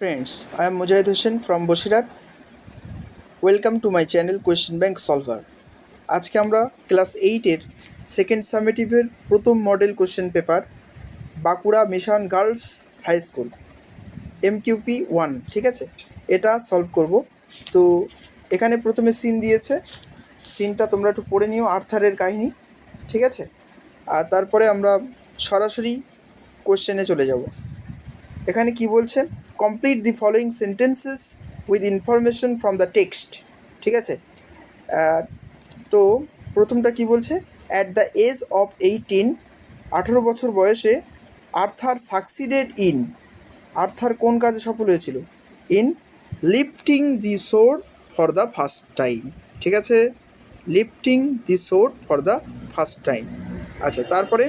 Friends, I am Mujahid Hussain from Boshirat. Welcome to my channel question bank solver আজকে আমরা class এইটের second সামেটিভের প্রথম model question paper Bankura mission girls high school MQP one ঠিক আছে? এটা solve করব। তো এখানে প্রথমে সিন দিয়েছে। সিনটা তোমরা একটু পড়ে নিও আর্থারের কাহিনী ঠিক আছে? আর তারপরে আমরা সরাসরি কোশ্চেনে চলে যাব। এখানে কি বলছে? Complete the following sentences with information from the text ঠিক আছে? তো প্রথমটা কি বলছে? At the age of eighteen আঠেরো বছর বয়সে আর্থার সাকসিডেড ইন আর্থার কোন কাজে সফল হয়েছিল? In lifting the sword for the first time ঠিক আছে? Lifting the sword for the first time আচ্ছা তারপরে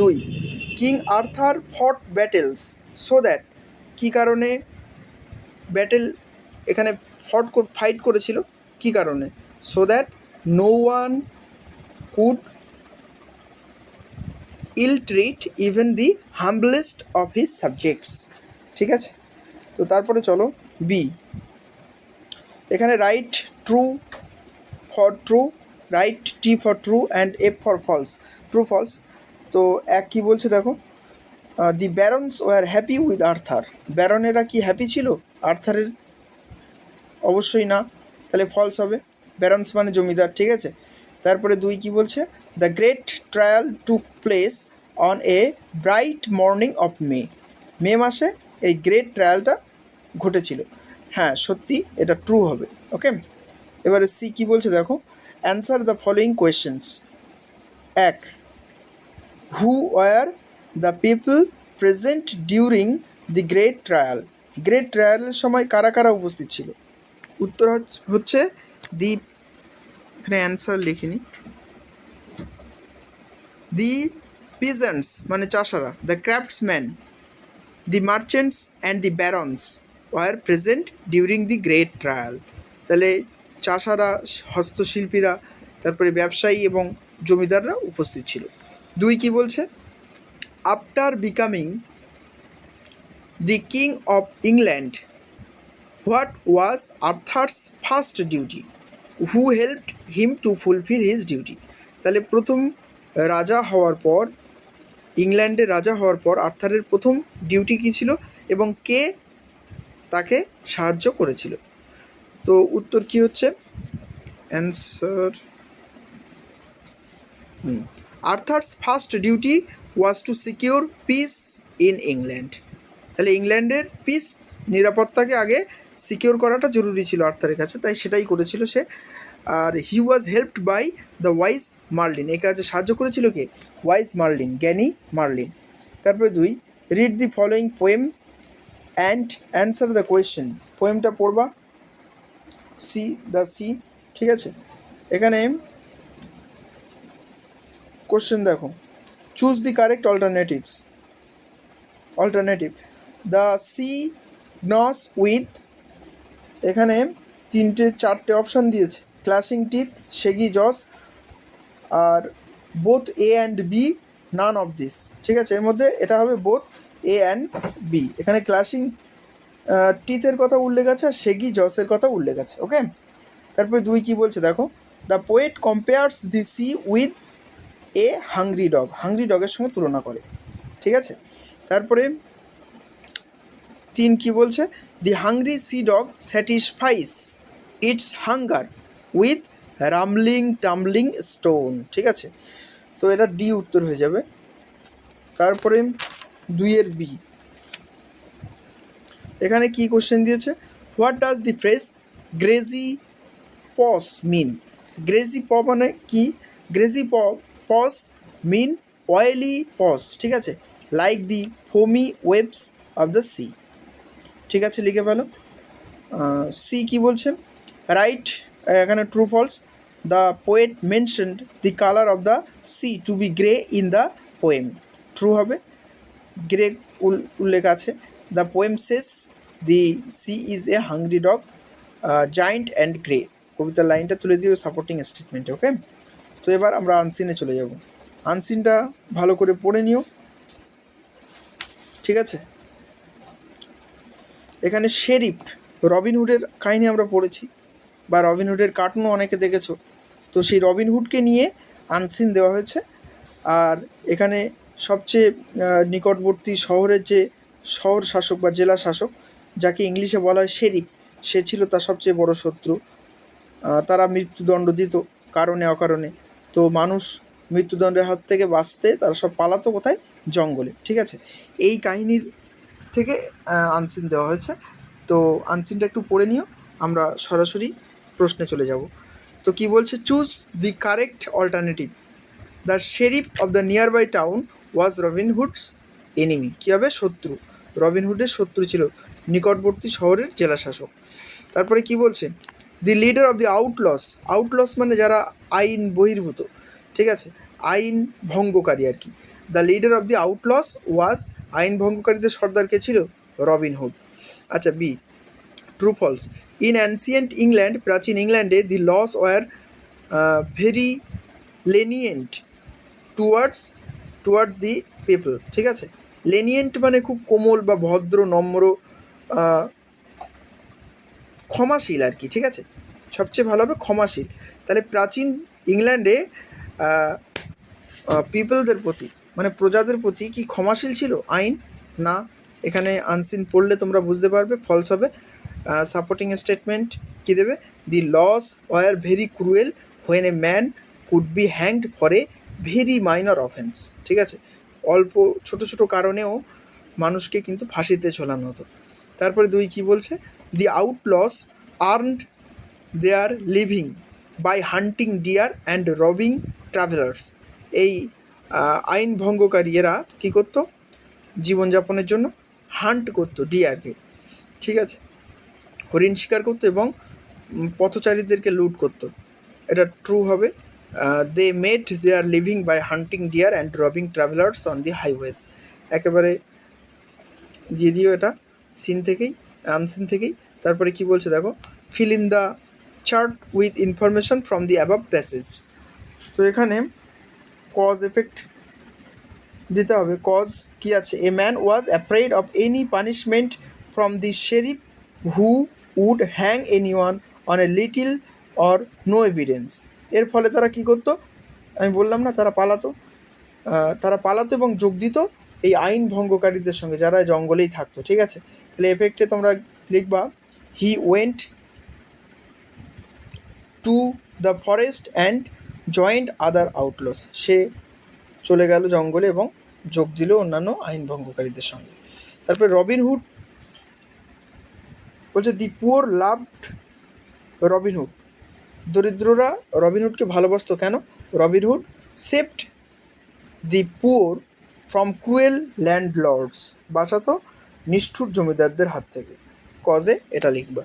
দুই king Arthur fought battles so that কী কারণে ব্যাটেল এখানে ফট ফাইট করেছিল? কী কারণে? So that no one could ill treat even the humblest of his subjects ঠিক আছে? তো তারপরে চলো বি এখানে right true for true right T for true and F for false true false তো এক কী বলছে দেখো? The barons were happy with Arthur ব্যারনেরা কি হ্যাপি ছিল? আর্থারের অবশ্যই না। তাহলে ফলস হবে। ব্যারনস মানে জমিদার, ঠিক আছে? তারপরে দুই কি বলছে? The great trial took place on a bright morning of May মে মাসে এই গ্রেট ট্রায়ালটা ঘটেছিল। হ্যাঁ সত্যি এটা ট্রু হবে। ওকে এবারে সি কি বলছে দেখো? অ্যান্সার দ্য ফলোয়িং কোয়েশ্চেন্স এক who were the people present during the great trial. Great ট্রায়ালের সময় কারা কারা উপস্থিত ছিল? উত্তর হচ্ছে দি এখানে অ্যান্সার লিখিনি। দি পিজেন্টস মানে Chashara, the craftsman the merchants and the barons were present during the great trial. তাহলে চাষারা, হস্তশিল্পীরা, তারপরে ব্যবসায়ী এবং জমিদাররা উপস্থিত ছিল। দুই কি বলছে? After becoming the king of England what was Arthur's first duty who helped him to fulfil his duty তাহলে প্রথম রাজা হওয়ার পর, ইংল্যান্ডের রাজা হওয়ার পর আর্থারের প্রথম ডিউটি কী ছিল এবং কে তাকে সাহায্য করেছিল? তো উত্তর কি হচ্ছে? Answer Arthur's first duty was to secure peace in England তাহলে ইংল্যান্ডের পিস নিরাপত্তাকে আগে সিকিউর করাটা জরুরি ছিল আর্থারের কাছে, তাই সেটাই করেছিল সে। আর he was helped by the wise Merlin এই কাজে সাহায্য করেছিল কে? ওয়াইজ মার্লিন জ্ঞানী মার্লিন তারপরে দুই read the following poem and answer the question পোয়েমটা পড়বা। সি দ্য সি ঠিক আছে? এখানে কোশ্চেন দেখো। Choose the correct alternatives alternative the sea gnaws with এখানে তিনটে, চারটে অপশান দিয়েছে। Clashing teeth shaggy jaws R both A and B none of this ঠিক আছে? এর মধ্যে এটা হবে বোথ এ অ্যান্ড বি এখানে ক্লাসিং টিথের কথা উল্লেখ আছে আর সেগি জসের কথা উল্লেখ আছে। ওকে তারপরে দুই কি বলছে? দেখো। The poet compares the sea with a hungry dog, hungry ডগের সঙ্গে তুলনা করে, ঠিক আছে? তারপরে তিন কি বলছে? The hungry sea dog satisfies its hunger with rumbling tumbling stone ঠিক আছে? তো এটা ডি উত্তর হয়ে যাবে। তারপরে দুইয়ের বি। এখানে কি কোশ্চেন দিয়েছে? What does the phrase greasy paws mean greasy paw মানে কি? গ্রেজি প পস মিন অয়েলি পস ঠিক আছে? Like the foamy waves of the sea ঠিক আছে, লিখে ফেলো। সি কি বলছে? রাইট এখানে true false the poet mentioned the colour of the sea to be grey in the poem true হবে। গ্রে উল্লেখ আছে। The poem says the sea is a hungry dog giant and grey কবিতার লাইনটা তুলে দিও supporting স্টেটমেন্টে ওকে তো এবার আমরা আনসিনে চলে যাব। আনসিনটা ভালো করে পড়ে নিও। ঠিক আছে? এখানে শেরিফ রবিনহুডের কাহিনী আমরা পড়েছি, বা রবিনহুডের কার্টুনও অনেকে দেখেছ। তো সেই রবিনহুডকে নিয়ে আনসিন দেওয়া হয়েছে। আর এখানে সবচেয়ে নিকটবর্তী শহরের যে শহর শাসক বা জেলা শাসক, যাকে ইংলিশে বলা হয় শেরিফ সে ছিল তার সবচেয়ে বড় শত্রু। তারা মৃত্যুদণ্ড দিত কারণে অকারণে তো মানুষ মৃত্যুদণ্ডের হাত থেকে বাঁচতে তারা সব পালাতো কোথায়? জঙ্গলে, ঠিক আছে? এই কাহিনীর থেকে আনসিন দেওয়া হয়েছে। তো আনসিনটা একটু পড়ে নিও, আমরা সরাসরি প্রশ্নে চলে যাব। তো কি বলছে? Choose the correct alternative the sheriff of the near by town was Robin Hood's enemy কী হবে? শত্রু। রবিনহুডের শত্রু ছিল নিকটবর্তী শহরের জেলা শাসক তারপরে কি বলছে? দি লিডার অফ দি আউটলস আউটলস মানে যারা আইন বহির্ভূত, ঠিক আছে? আইন ভঙ্গকারী আর কি। The leader of the outlaws was আইন ভঙ্গকারীদের সর্দার কে ছিল? রবিনহুড আচ্ছা B true false in ancient England প্রাচীন ইংল্যান্ডে the laws were very lenient towards toward the people ঠিক আছে? লেনিয়েন্ট মানে খুব কোমল বা ভদ্র, নম্র ক্ষমাশীল আর কি, ঠিক আছে? সবচেয়ে ভালো হবে ক্ষমাশীল। তাহলে প্রাচীন ইংল্যান্ডে পিপলদের প্রতি মানে প্রজাদের প্রতি কি ক্ষমাশীল ছিল? আইন? না। এখানে আনসিন পড়লে তোমরা বুঝতে পারবে ফলস হবে। সাপোর্টিং স্টেটমেন্ট কী দেবে? The laws were very cruel when a man could be hanged for a very minor offence ঠিক আছে? অল্প, ছোট ছোট কারণেও মানুষকে কিন্তু ফাঁসিতে ঝোলানো হতো। তারপরে দুই কী বলছে? The outlaws earned their living by hunting deer and robbing travellers এই আইন ভঙ্গকারী এরা কী করতো? জীবনযাপনের জন্য হান্ট করতো ডিয়ারকে ঠিক আছে? হরিণ শিকার করতো এবং পথচারীদেরকে লুট করতো। এটা ট্রু হবে। They made their living by hunting deer and robbing travellers on the highways একেবারে যদিও এটা সিন থেকেই আনসিন থেকেই। তারপরে কি বলছে দেখো? Fill in the chart with information from the above passage তো এখানে কজ এফেক্ট দিতে হবে। কজ কি আছে? A man was afraid of any punishment from the sheriff who would hang anyone on a little or no evidence এর ফলে তারা কি করতো? আমি বললাম না, তারা পালাতো। তারা পালাতো এবং যোগ দিত এই আইন ভঙ্গকারীদের সঙ্গে, যারা জঙ্গলেই থাকতো, ঠিক আছে? তাহলে এফেক্টে তোমরা লিখবা he went to the forest and joined other outlaws সে চলে গেল জঙ্গলে এবং যোগ দিল অন্যান্য আইন ভঙ্গকারীদের সঙ্গে। তারপরে রবিনহুড বলছে the poor loved Robin Hood দরিদ্ররা রবিনহুডকে ভালোবাসত কেন? Robin Hood saved the poor from cruel landlords বাঁচাতো নিষ্ঠুর জমিদারদের হাত থেকে। কজে এটা লিখবা।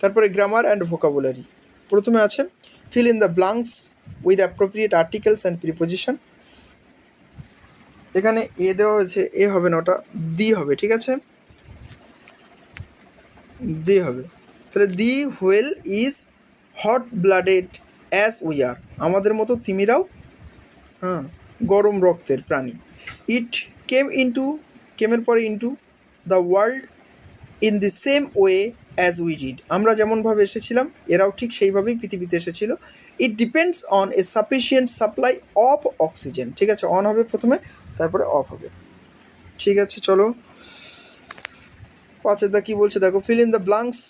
তারপরে গ্রামার অ্যান্ড ভোকাবুলারি প্রথমে আছে fill in the blanks with appropriate articles and preposition এখানে এ দেওয়া হয়েছে, এ হবে না ওটা দি হবে, ঠিক আছে? দি হবে। তাহলে the whale is hot blooded as we are. আমাদের মতো তিমিরাও হ্যাঁ গরম রক্তের প্রাণী। ইট কেম ইন্টু, কেমের পরে into the world in the same way as we did আমরা যেমনভাবে এসেছিলাম, এরাও ঠিক সেইভাবেই পৃথিবীতে এসেছিল। It depends on a sufficient supply of oxygen ঠিক আছে অন হবে প্রথমে, তারপরে অফ হবে। ঠিক আছে, চলো। পাঁচের দা কী বলছে? দেখো fill in the blanks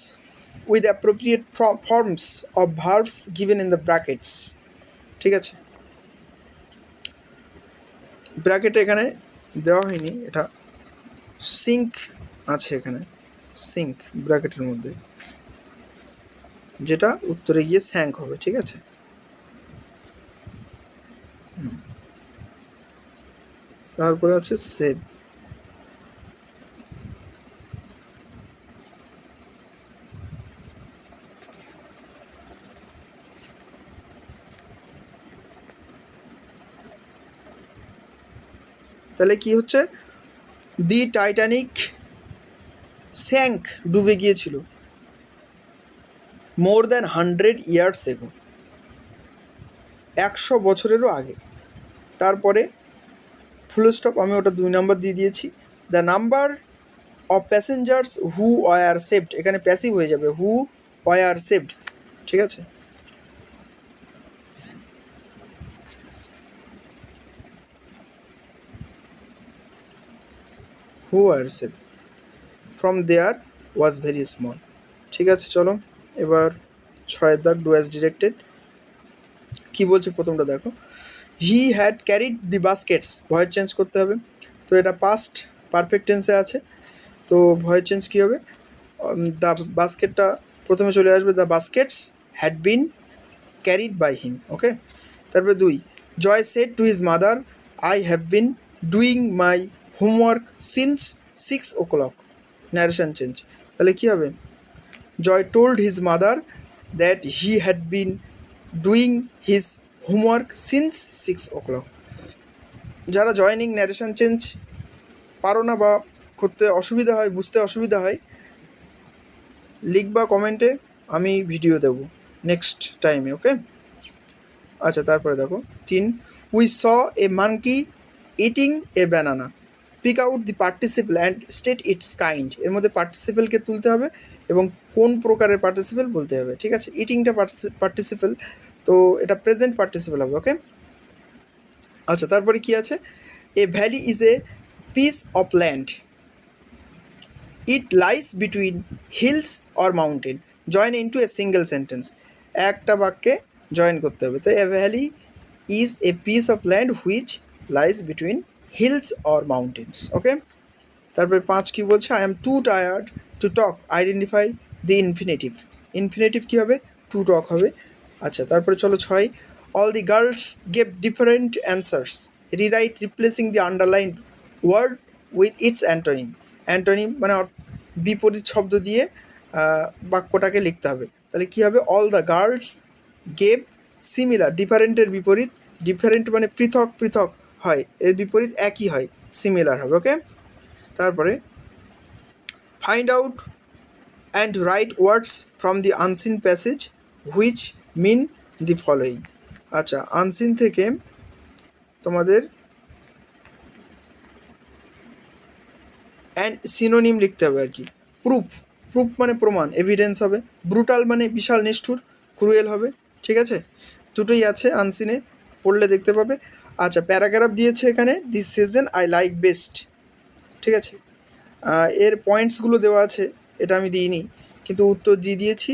with appropriate forms of verbs given in the brackets ঠিক আছে। ব্র্যাকেটে এখানে দেওয়া হয়নি, এটা সিঙ্ক আছে এখানে, সিঙ্ক ব্র্যাকেটের মধ্যে, যেটা উত্তরে গিয়ে স্যাঙ্ক হবে, ঠিক আছে। তারপরে আছে সেভ। তাহলে কি হচ্ছে? দি টাইটানিক স্যাঙ্ক ডুবে গিয়েছিল। More than hundred years ago. একশো বছরেরও আগে। তারপরে, ফুল স্টপ, আমি ওটা দুই নাম্বার দিয়ে দিয়েছি। The number of passengers who were saved, এখানে প্যাসিভ হয়ে যাবে হু ওয়ার সেভড, ঠিক আছে? Who are save from there was very small ঠিক আছে, চলো। এবার ছয় দাগ ডু অ্যাজ ডিরেক্টেড কী বলছে প্রথমটা দেখো। He had carried the baskets voice change করতে হবে। তো এটা পাস্ট পারফেক্ট টেন্সে আছে। তো ভয়েস চেঞ্জ কী হবে? দ্য বাস্কেটটা প্রথমে চলে আসবে। The baskets had been carried by him okay তারপরে দুই। Joy said to his mother I have been doing my homework since six o'clock narration change তাহলে কী হবে? Joy told his mother that he had been doing his homework since six o'clock যারা joining narration change পারো না বা করতে অসুবিধা হয়, বুঝতে অসুবিধা হয় লিখবা কমেন্টে আমি ভিডিও দেবো নেক্সট টাইমে ওকে আচ্ছা তারপরে দেখো, তিন we saw a monkey eating a banana pick out the participle and state its kind এর মধ্যে পার্টিসিপেলকে তুলতে হবে এবং কোন প্রকারের পার্টিসিপেল বলতে হবে। ঠিক আছে? ইটিংটা পার্টিসিপেল তো এটা প্রেজেন্ট পার্টিসিপেল হবে ওকে আচ্ছা তারপরে কি আছে? A valley is a piece of land it lies between hills or mountain join into a single sentence একটা বাক্যে জয়েন করতে হবে। তো a valley is a piece of land which lies between hills or mountains okay তারপরে পাঁচ কী বলছে? I am too tired to talk identify the infinitive infinitive কী হবে? টু টক হবে। আচ্ছা তারপরে চলো ছয়। All the girls gave different answers rewrite replacing the underline word with its antonym antonym মানে বিপরীত শব্দ দিয়ে বাক্যটাকে লিখতে হবে। তাহলে কী হবে? All the girls gave similar ডিফারেন্টের বিপরীত। ডিফারেন্ট মানে পৃথক পৃথক। হয়, এর বিপরীত একই হয় সিমিলার হবে ওকে তারপরে find out and write words from the unseen passage which mean the following আচ্ছা আনসিন থেকে তোমাদের অ্যান্ড সিনোনিম লিখতে হবে আর কি। প্রুফ প্রুফ মানে প্রমাণ এভিডেন্স হবে ব্রুটাল মানে বিশাল, নিষ্ঠুর ক্রুয়েল হবে, ঠিক আছে? দুটোই আছে আনসিনে পড়লে দেখতে পাবে। আচ্ছা প্যারাগ্রাফ দিয়েছে এখানে this season I like best ঠিক আছে? এর পয়েন্টসগুলো দেওয়া আছে, এটা আমি দিইনি, কিন্তু উত্তর দিয়ে দিয়েছি,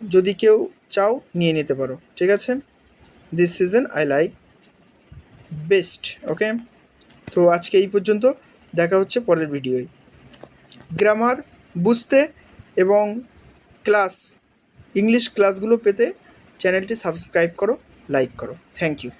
যদি কেউ চাও নিয়ে নিতে পারো, ঠিক আছে? This season I like best okay তো আজকে এই পর্যন্ত, দেখা হচ্ছে পরের ভিডিওয়। গ্রামার বুঝতে এবং ক্লাস ইংলিশ ক্লাসগুলো পেতে চ্যানেলটি সাবস্ক্রাইব করো লাইক করো। Thank you